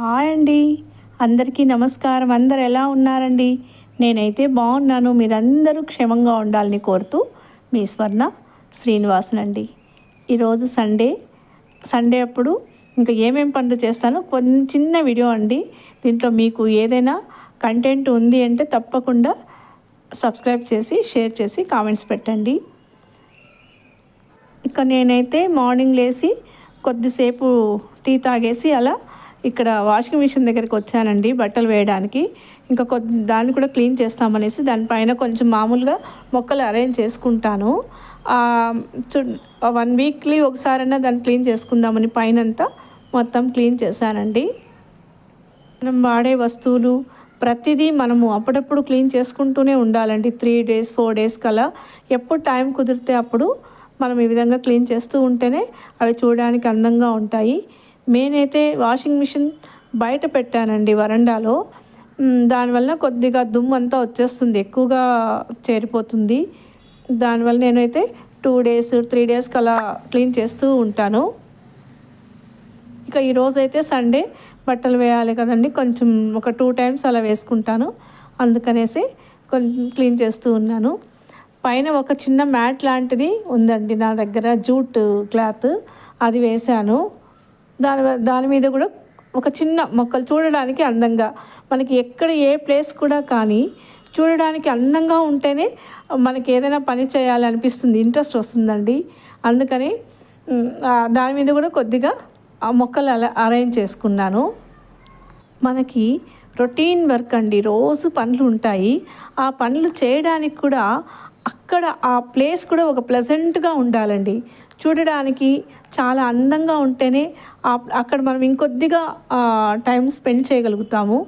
Hi అండి. అందరికీ నమస్కారం. అందరు ఎలా ఉన్నారండి? నేనైతే బాగున్నాను. మీరందరూ క్షేమంగా ఉండాలని కోరుతూ మీ స్వర్ణ శ్రీనివాసన్ అండి. ఈరోజు సండే. సండే అప్పుడు ఇంకా ఏమేం పనులు చేస్తానో కొంచెం చిన్న వీడియో అండి. దీంట్లో మీకు ఏదైనా కంటెంట్ ఉంది అంటే తప్పకుండా సబ్స్క్రైబ్ చేసి షేర్ చేసి కామెంట్స్ పెట్టండి. ఇక నేనైతే మార్నింగ్ లేచి కొద్దిసేపు టీ తాగేసి అలా ఇక్కడ వాషింగ్ మిషన్ దగ్గరికి వచ్చానండి బట్టలు వేయడానికి. ఇంకా కొద్ది దాన్ని కూడా క్లీన్ చేస్తామనేసి దానిపైన కొంచెం మామూలుగా మొక్కలు అరేంజ్ చేసుకుంటాను. చూ వన్ వీక్లీ ఒకసారైనా దాన్ని క్లీన్ చేసుకుందామని పైనంతా మొత్తం క్లీన్ చేశానండి. మనం వాడే వస్తువులు ప్రతిదీ మనము అప్పుడప్పుడు క్లీన్ చేసుకుంటూనే ఉండాలండి. త్రీ డేస్ ఫోర్ డేస్ కలా ఎప్పుడు టైం కుదిరితే అప్పుడు మనం ఈ విధంగా క్లీన్ చేస్తూ ఉంటేనే అవి చూడడానికి అందంగా ఉంటాయి. నేనైతే వాషింగ్ మిషన్ బయట పెట్టానండి వరండాలో. దానివల్ల కొద్దిగా దుమ్ము అంతా వచ్చేస్తుంది ఎక్కువగా చేరిపోతుంది. దానివల్ల నేనైతే టూ డేస్ త్రీ డేస్కి అలా క్లీన్ చేస్తూ ఉంటాను. ఇక ఈరోజు అయితే సండే బట్టలు వేయాలి కదండి కొంచెం ఒక టూ టైమ్స్ అలా వేసుకుంటాను. అందుకనేసి కొంచెం క్లీన్ చేస్తూ ఉన్నాను. పైన ఒక చిన్న మ్యాట్ లాంటిది ఉందండి నా దగ్గర జూట్ క్లాత్ అది వేశాను. దాని దాని మీద కూడా ఒక చిన్న మొక్కలు చూడడానికి అందంగా మనకి ఎక్కడ ఏ ప్లేస్ కూడా కానీ చూడడానికి అందంగా ఉంటేనే మనకి ఏదైనా పని చేయాలనిపిస్తుంది ఇంట్రెస్ట్ వస్తుందండి. అందుకని దాని మీద కూడా కొద్దిగా ఆ మొక్కలు అలా అరేంజ్ చేసుకున్నాను. మనకి రొటీన్ వర్క్ అండి రోజు పనులు ఉంటాయి. ఆ పనులు చేయడానికి కూడా అక్కడ ఆ ప్లేస్ కూడా ఒక ప్లెజెంట్గా ఉండాలండి. చూడడానికి చాలా అందంగా ఉంటేనే అక్కడ మనం ఇంకొద్దిగా టైం స్పెండ్ చేయగలుగుతాము.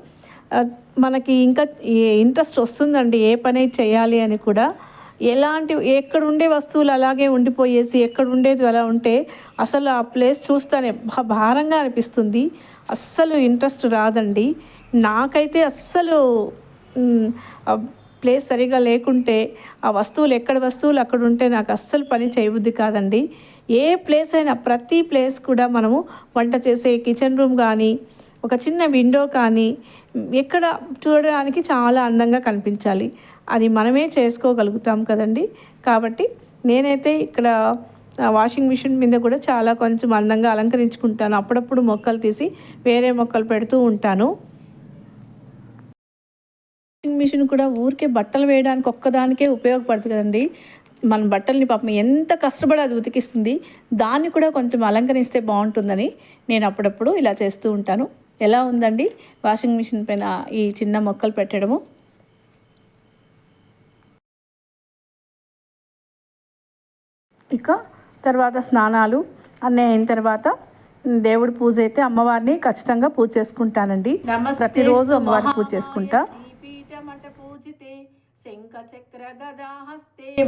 మనకి ఇంకా ఇంట్రెస్ట్ వస్తుందండి ఏ పని చేయాలి అని కూడా. ఎలాంటి ఎక్కడ ఉండే వస్తువులు అలాగే ఉండిపోయేసి ఎక్కడ ఉండేది అలా ఉంటే అసలు ఆ ప్లేస్ చూస్తేనే భా- భారంగా అనిపిస్తుంది. అస్సలు ఇంట్రెస్ట్ రాదండి. నాకైతే అస్సలు ప్లేస్ సరిగా లేకుంటే ఆ వస్తువులు ఎక్కడ వస్తువులు అక్కడ ఉంటే నాకు అస్సలు పని చేయబుద్ధి కాదండి. ఏ ప్లేస్ అయినా ప్రతి ప్లేస్ కూడా మనము వంట చేసే కిచెన్ రూమ్ కానీ ఒక చిన్న విండో కానీ ఎక్కడ చూడడానికి చాలా అందంగా కనిపించాలి. అది మనమే చేసుకోగలుగుతాం కదండి. కాబట్టి నేనైతే ఇక్కడ వాషింగ్ మిషన్ మీద కూడా చాలా కొంచెం అందంగా అలంకరించుకుంటాను. అప్పుడప్పుడు మొక్కలు తీసి వేరే మొక్కలు పెడుతూ ఉంటాను. వాషింగ్ మిషన్ కూడా ఊరికే బట్టలు వేయడానికి ఒక్కదానికే ఉపయోగపడుతుంది కదండి. మన బట్టల్ని పాపం ఎంత కష్టపడి అది ఉతికిస్తుంది దాన్ని కూడా కొంచెం అలంకరిస్తే బాగుంటుందని నేను అప్పుడప్పుడు ఇలా చేస్తూ ఉంటాను. ఎలా ఉందండి వాషింగ్ మిషన్ పైన ఈ చిన్న మొక్కలు పెట్టడము? ఇక తర్వాత స్నానాలు అన్నీ అయిన తర్వాత దేవుడి పూజ అయితే అమ్మవారిని ఖచ్చితంగా పూజ చేసుకుంటానండి. ప్రతిరోజు అమ్మవారిని పూజ చేసుకుంటా. పూజితే శంఖ చక్ర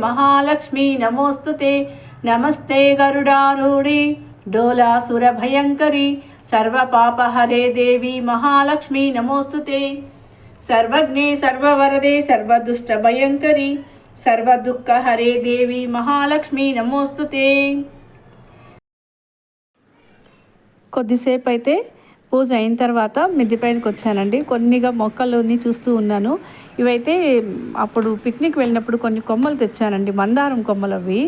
మహాలక్ష్మి నమోస్తుతే. నమస్తే గరుడారూఢి. డోలాసుర భయంకరి సర్వ పాపహరే దేవి మహాలక్ష్మి నమోస్తుతే. సర్వజ్ఞే సర్వవరదే సర్వదుష్ట భయంకరి సర్వదుఃఖ హరే దేవి మహాలక్ష్మి నమోస్తుతే. కొద్దిసేపు అయితే పూజ అయిన తర్వాత మిద్దె పైనకి వచ్చానండి. కొన్నిగా మొక్కలని చూస్తూ ఉన్నాను. ఇవైతే అప్పుడు పిక్నిక్ వెళ్ళినప్పుడు కొన్ని కొమ్మలు తెచ్చానండి. మందారం కొమ్మలు అవి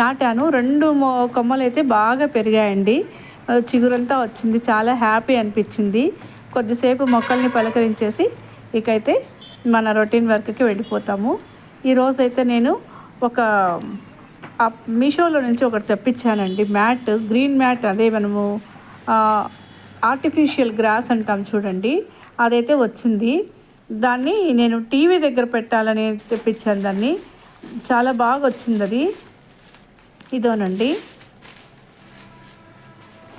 నాటాను. రెండు మొ కొమ్మలు అయితే బాగా పెరిగాయండి. చిగురంతా వచ్చింది. చాలా హ్యాపీ అనిపించింది. కొద్దిసేపు మొక్కల్ని పలకరించేసి ఇకైతే మన రొటీన్ వర్క్కి వెళ్ళిపోతాము. ఈరోజు అయితే నేను ఒక మీషోలో నుంచి ఒకటి తెప్పించానండి. మ్యాట్ గ్రీన్ మ్యాట్ అదే మనము ఆర్టిఫిషియల్ గ్రాస్ అంటాం చూడండి. అదైతే వచ్చింది. దాన్ని నేను టీవీ దగ్గర పెట్టాలని తెప్పించాను దాన్ని. చాలా బాగా వచ్చింది అది. ఇదోనండి.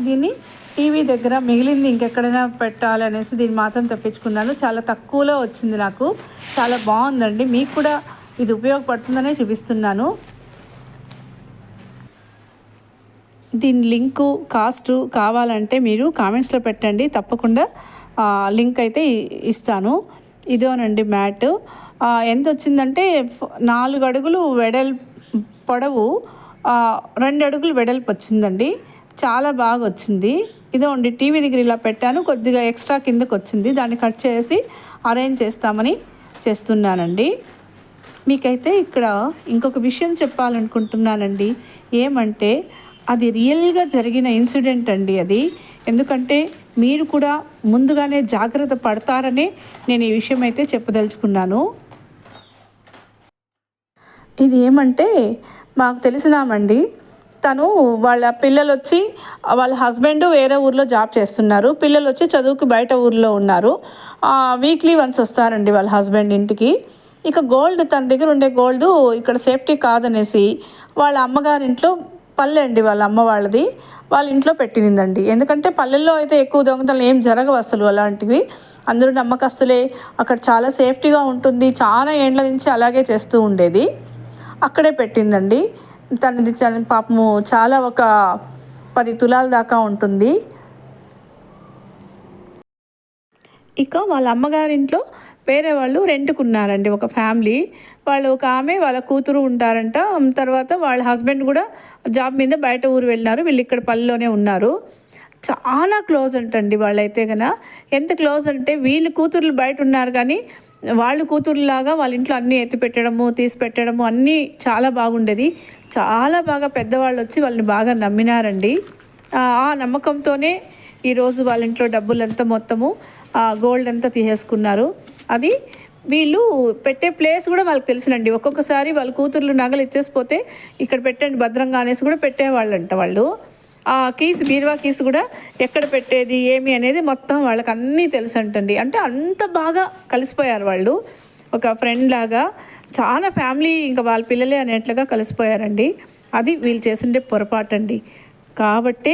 దీన్ని టీవీ దగ్గర మిగిలింది ఇంకెక్కడైనా పెట్టాలనేసి దీన్ని మాత్రం తెప్పించుకున్నాను. చాలా తక్కువలో వచ్చింది నాకు. చాలా బాగుందండి. మీకు కూడా ఇది ఉపయోగపడుతుందనే చూపిస్తున్నాను. దీని లింకు కాస్టు కావాలంటే మీరు కామెంట్స్లో పెట్టండి. తప్పకుండా లింక్ అయితే ఇస్తాను. ఇదోనండి మ్యాట్. ఎంత వచ్చిందంటే నాలుగు అడుగులు వెడల్ పొడవు రెండు అడుగులు వెడల్పు వచ్చిందండి చాలా బాగా వచ్చింది ఇదో ఉండి టీవీ దగ్గర ఇలా పెట్టాను. కొద్దిగా ఎక్స్ట్రా కిందకు వచ్చింది దాన్ని కట్ చేసి అరేంజ్ చేస్తామని చేస్తున్నానండి. మీకైతే ఇక్కడ ఇంకొక విషయం చెప్పాలనుకుంటున్నానండి. ఏమంటే అది రియల్గా జరిగిన ఇన్సిడెంట్ అండి అది. ఎందుకంటే మీరు కూడా ముందుగానే జాగ్రత్త పడతారనే నేను ఈ విషయం అయితే చెప్పదలుచుకున్నాను. ఇది ఏమంటే మాకు తెలిసినామండి తను వాళ్ళ పిల్లలు వచ్చి వాళ్ళ హస్బెండ్ వేరే ఊర్లో జాబ్ చేస్తున్నారు. పిల్లలు వచ్చి చదువుకి బయట ఊర్లో ఉన్నారు. వీక్లీ వన్స్ వస్తారండి వాళ్ళ హస్బెండ్ ఇంటికి. ఇక గోల్డ్ తన దగ్గర ఉండే గోల్డ్ ఇక్కడ సేఫ్టీ కాదనేసి వాళ్ళ అమ్మగారింట్లో పల్లె అండి వాళ్ళ అమ్మ వాళ్ళది. వాళ్ళ ఇంట్లో పెట్టినిందండి. ఎందుకంటే పల్లెల్లో అయితే ఎక్కువ దొంగతనాలు ఏం జరగవు అసలు అలాంటివి. అందరూ నమ్మకస్తులే. అక్కడ చాలా సేఫ్టీగా ఉంటుంది. చాలా ఏండ్ల నుంచి అలాగే చేస్తూ ఉండేది. అక్కడే పెట్టిందండి. తనది పాపము చాలా ఒక పది తులాల దాకా ఉంటుంది. ఇక వాళ్ళ అమ్మగారింట్లో వేరే వాళ్ళు రెంట్కున్నారండి ఒక ఫ్యామిలీ. వాళ్ళు ఒక ఆమె వాళ్ళ కూతురు ఉంటారంట. తర్వాత వాళ్ళ హస్బెండ్ కూడా జాబ్ మీద బయట ఊరు వెళ్ళినారు. వీళ్ళు ఇక్కడ పల్లెలోనే ఉన్నారు. చాలా క్లోజ్ అంటండి వాళ్ళైతే కన ఎంత క్లోజ్ అంటే వీళ్ళు కూతుర్లు బయట ఉన్నారు కానీ వాళ్ళు కూతురులాగా వాళ్ళ ఇంట్లో అన్నీ ఎత్తి పెట్టడము తీసి పెట్టడము అన్నీ చాలా బాగుండేది. చాలా బాగా పెద్దవాళ్ళు వచ్చి వాళ్ళని బాగా నమ్మినారండి. ఆ నమ్మకంతోనే ఈరోజు వాళ్ళ ఇంట్లో డబ్బులంతా మొత్తము ఆ గోల్డ్ అంతా తీసేసుకున్నారు. అది వీళ్ళు పెట్టే ప్లేస్ కూడా వాళ్ళకి తెలిసినండి. ఒక్కొక్కసారి వాళ్ళ కూతుర్లు నగలు ఇచ్చేసిపోతే ఇక్కడ పెట్టండి భద్రంగా అనేసి కూడా పెట్టేవాళ్ళంట వాళ్ళు. ఆ కీస్ బీరువా కీస్ కూడా ఎక్కడ పెట్టేది ఏమి అనేది మొత్తం వాళ్ళకి అన్నీ తెలుసు అంటండి అంటే అంత బాగా కలిసిపోయారు వాళ్ళు. ఒక ఫ్రెండ్ లాగా చాలా ఫ్యామిలీ ఇంకా వాళ్ళ పిల్లలే అనేట్లుగా కలిసిపోయారండి. అది వీళ్ళు చేసిండే పొరపాటు అండి కాబట్టే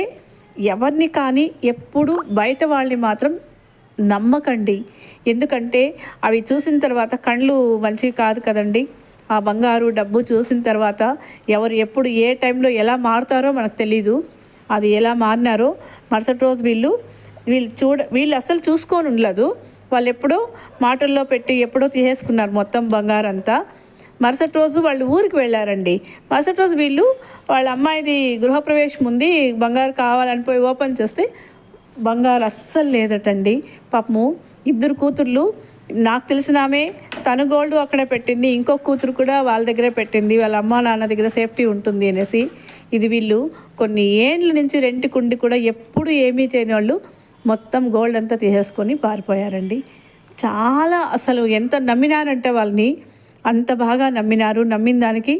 ఎవరిని కానీ ఎప్పుడు బయట వాళ్ళని మాత్రం నమ్మకండి. ఎందుకంటే అవి చూసిన తర్వాత కళ్ళు మంచివి కాదు కదండి. ఆ బంగారు డబ్బు చూసిన తర్వాత ఎవరు ఎప్పుడు ఏ టైంలో ఎలా మారుతారో మనకు తెలీదు. అది ఎలా మారినారో మరుసటి రోజు వీళ్ళు వీళ్ళు చూడ వీళ్ళు అసలు చూసుకొని ఉండలేదు. వాళ్ళు ఎప్పుడో మాటల్లో పెట్టి ఎప్పుడో తీసేసుకున్నారు మొత్తం బంగారం అంతా. మరుసటి రోజు వాళ్ళు ఊరికి వెళ్ళారండి. మరుసటి రోజు వీళ్ళు వాళ్ళ అమ్మాయిది గృహప్రవేశం ఉంది బంగారు కావాలని పోయి ఓపెన్ చేస్తే బంగారు అస్సలు లేదటండి. పాపము ఇద్దరు కూతుర్లు నాకు తెలిసిన ఆమె తను గోల్డ్ అక్కడే పెట్టింది ఇంకో కూతురు కూడా వాళ్ళ దగ్గరే పెట్టింది వాళ్ళ అమ్మ నాన్న దగ్గర సేఫ్టీ ఉంటుంది అనేసి. ఇది వీళ్ళు కొన్ని ఏండ్ల నుంచి రెంట్కుండి కూడా ఎప్పుడు ఏమీ చేయని వాళ్ళు మొత్తం గోల్డ్ అంతా తీసేసుకొని పారిపోయారండి. చాలా అసలు ఎంత నమ్మినారంటే వాళ్ళని అంత బాగా నమ్మినారు నమ్మిన దానికి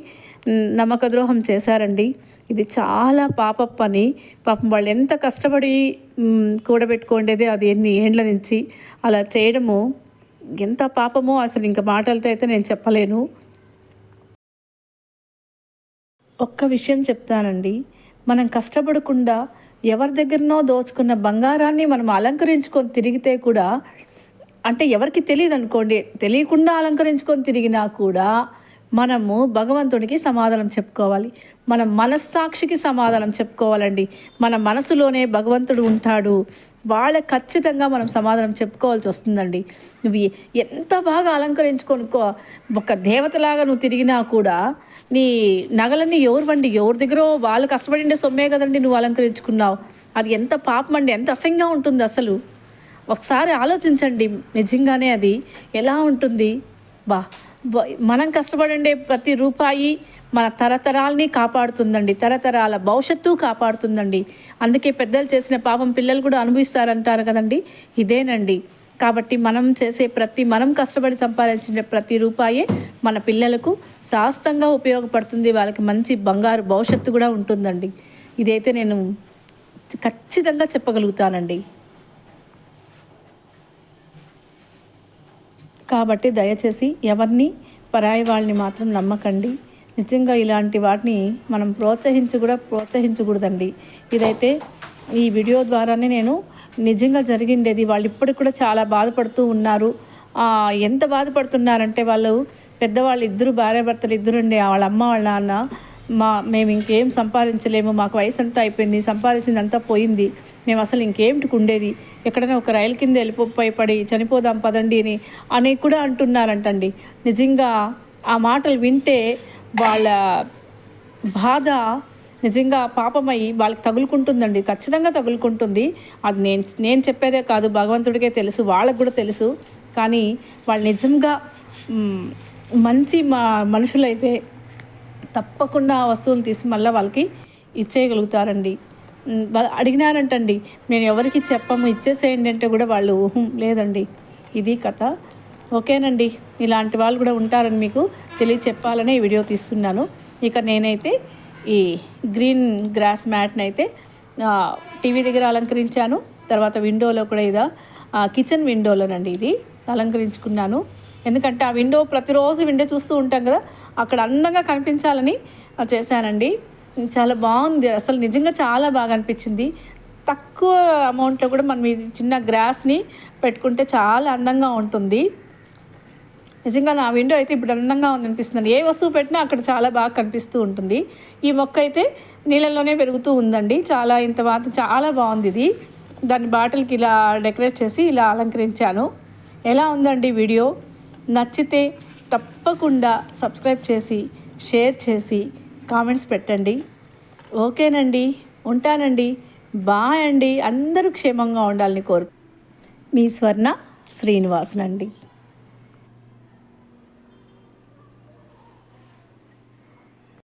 నమ్మకద్రోహం నమ్మక ద్రోహం చేశారండి. ఇది చాలా పాప పని. పాపం వాళ్ళు ఎంత కష్టపడి కూడబెట్టుకోండేది అది ఎన్ని ఏండ్ల నుంచి అలా చేయడము ఎంత పాపమో అసలు ఇంకా మాటలతో అయితే నేను చెప్పలేను. ఒక్క విషయం చెప్తానండి. మనం కష్టపడకుండా ఎవరి దగ్గరనో దోచుకున్న బంగారాన్ని మనం అలంకరించుకొని తిరిగితే కూడా అంటే ఎవరికి తెలియదు అనుకోండి తెలియకుండా అలంకరించుకొని తిరిగినా కూడా మనము భగవంతుడికి సమాధానం చెప్పుకోవాలి. మన మనస్సాక్షికి సమాధానం చెప్పుకోవాలండి. మన మనసులోనే భగవంతుడు ఉంటాడు. వాళ్ళ ఖచ్చితంగా మనం సమాధానం చెప్పుకోవాల్సి వస్తుందండి. నువ్వు ఎంత బాగా అలంకరించుకొనుకో ఒక దేవతలాగా నువ్వు తిరిగినా కూడా నీ నగలన్నీ ఎవరు వండి ఎవరి దగ్గర వాళ్ళు కష్టపడిండే సొమ్మే కదండి నువ్వు అలంకరించుకున్నావు. అది ఎంత పాపం అండి ఎంత అసహ్యంగా ఉంటుంది అసలు. ఒకసారి ఆలోచించండి నిజంగానే అది ఎలా ఉంటుంది? బా మనం కష్టపడండే ప్రతి రూపాయి మన తరతరాల్ని కాపాడుతుందండి. తరతరాల భవిష్యత్తు కాపాడుతుందండి. అందుకే పెద్దలు చేసిన పాపం పిల్లలు కూడా అనుభవిస్తారంటారు కదండి. ఇదేనండి. కాబట్టి మనం చేసే ప్రతి మనం కష్టపడి సంపాదించిన ప్రతి రూపాయే మన పిల్లలకు శాస్త్రంగా ఉపయోగపడుతుంది. వాళ్ళకి మంచి బంగారు భవిష్యత్తు కూడా ఉంటుందండి. ఇదైతే నేను ఖచ్చితంగా చెప్పగలుగుతానండి. కాబట్టి దయచేసి ఎవరిని పరాయి వాళ్ళని మాత్రం నమ్మకండి. నిజంగా ఇలాంటి వాటిని మనం ప్రోత్సహించి కూడా ప్రోత్సహించకూడదండి. ఇదైతే ఈ వీడియో ద్వారానే నేను నిజంగా జరిగిండేది. వాళ్ళు ఇప్పటికి కూడా చాలా బాధపడుతూ ఉన్నారు. ఎంత బాధపడుతున్నారంటే వాళ్ళు పెద్దవాళ్ళు ఇద్దరు భార్యాభర్తలు ఇద్దరు ఉండే వాళ్ళ అమ్మ వాళ్ళ నాన్న మా మేము ఇంకేం సంపాదించలేము మాకు వయసు అంతా అయిపోయింది సంపాదించింది అంతా పోయింది. మేము అసలు ఇంకేమిటికి ఉండేది ఎక్కడైనా ఒక రైలు కింద వెళ్ళిపోయి పడి చనిపోదాం పదండి అని అని కూడా అంటున్నారంటండి. నిజంగా ఆ మాటలు వింటే వాళ్ళ బాధ నిజంగా పాపమై వాళ్ళకి తగులుకుంటుందండి. ఖచ్చితంగా తగులుకుంటుంది. అది నేను నేను చెప్పేదే కాదు భగవంతుడికే తెలుసు వాళ్ళకు కూడా తెలుసు. కానీ వాళ్ళు నిజంగా మంచి మా మనుషులైతే తప్పకుండా ఆ వస్తువులు తీసి మళ్ళీ వాళ్ళకి ఇచ్చేయగలుగుతారండి. వాళ్ళు అడిగినారంటండి నేను ఎవరికి చెప్పము ఇచ్చేసేయండి అంటే కూడా వాళ్ళు "ఉహుం, లేదండి ఇది కథ. ఓకేనండి ఇలాంటి వాళ్ళు కూడా ఉంటారని మీకు తెలియచెప్పాలనే ఈ వీడియో తీస్తున్నాను. ఇక నేనైతే ఈ గ్రీన్ గ్రాస్ మ్యాట్ని అయితే టీవీ దగ్గర అలంకరించాను. తర్వాత విండోలో కూడా ఇదా కిచెన్ విండోలోనండి ఇది అలంకరించుకున్నాను. ఎందుకంటే ఆ విండో ప్రతిరోజు విండో చూస్తూ ఉంటాం కదా అక్కడ అందంగా కనిపించాలని చేశానండి. చాలా బాగుంది. అసలు నిజంగా చాలా బాగా అనిపించింది. తక్కువ అమౌంట్లో కూడా మనం ఇది చిన్న గ్రాస్ని పెట్టుకుంటే చాలా అందంగా ఉంటుంది. నిజంగా నా విండో అయితే ఇప్పుడు అందంగా ఉంది అనిపిస్తుంది ఏ వస్తువు పెట్టినా అక్కడ చాలా బాగా కనిపిస్తూ ఉంటుంది. ఈ మొక్క అయితే నీళ్ళల్లోనే పెరుగుతూ ఉందండి. చాలా ఇంత మాత్రం చాలా బాగుంది ఇది. దాని బాటిల్కి ఇలా డెకరేట్ చేసి ఇలా అలంకరించాను. ఎలా ఉందండి వీడియో? నచ్చితే తప్పకుండా సబ్స్క్రైబ్ చేసి షేర్ చేసి కామెంట్స్ పెట్టండి. ఓకేనండి ఉంటానండి. బాయ్ అండి. అందరూ క్షేమంగా ఉండాలని కోరు మీ స్వర్ణ శ్రీనివాసనండి.